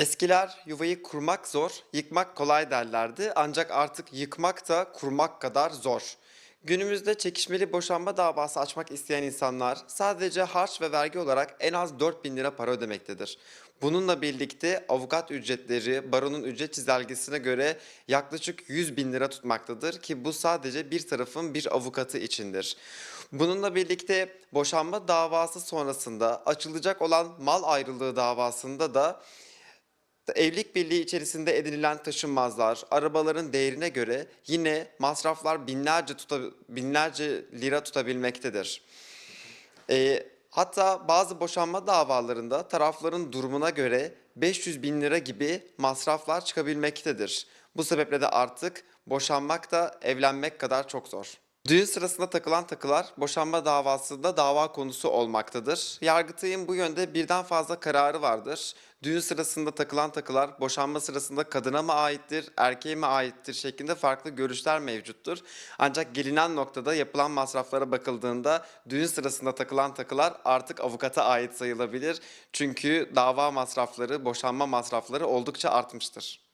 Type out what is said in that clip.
Eskiler yuvayı kurmak zor, yıkmak kolay derlerdi. Ancak artık yıkmak da kurmak kadar zor. Günümüzde çekişmeli boşanma davası açmak isteyen insanlar sadece harç ve vergi olarak en az 4000 lira para ödemektedir. Bununla birlikte avukat ücretleri baronun ücret çizelgesine göre yaklaşık 100 bin lira tutmaktadır ki bu sadece bir tarafın bir avukatı içindir. Bununla birlikte boşanma davası sonrasında açılacak olan mal ayrılığı davasında da Evlilik birliği içerisinde edinilen taşınmazlar, arabaların değerine göre yine masraflar binlerce tuta, binlerce lira tutabilmektedir. Ee, hatta bazı boşanma davalarında tarafların durumuna göre 500 bin lira gibi masraflar çıkabilmektedir. Bu sebeple de artık boşanmak da evlenmek kadar çok zor. Düğün sırasında takılan takılar boşanma davasında dava konusu olmaktadır. Yargıtay'ın bu yönde birden fazla kararı vardır. Düğün sırasında takılan takılar boşanma sırasında kadına mı aittir, erkeğe mi aittir şeklinde farklı görüşler mevcuttur. Ancak gelinen noktada yapılan masraflara bakıldığında düğün sırasında takılan takılar artık avukata ait sayılabilir. Çünkü dava masrafları, boşanma masrafları oldukça artmıştır.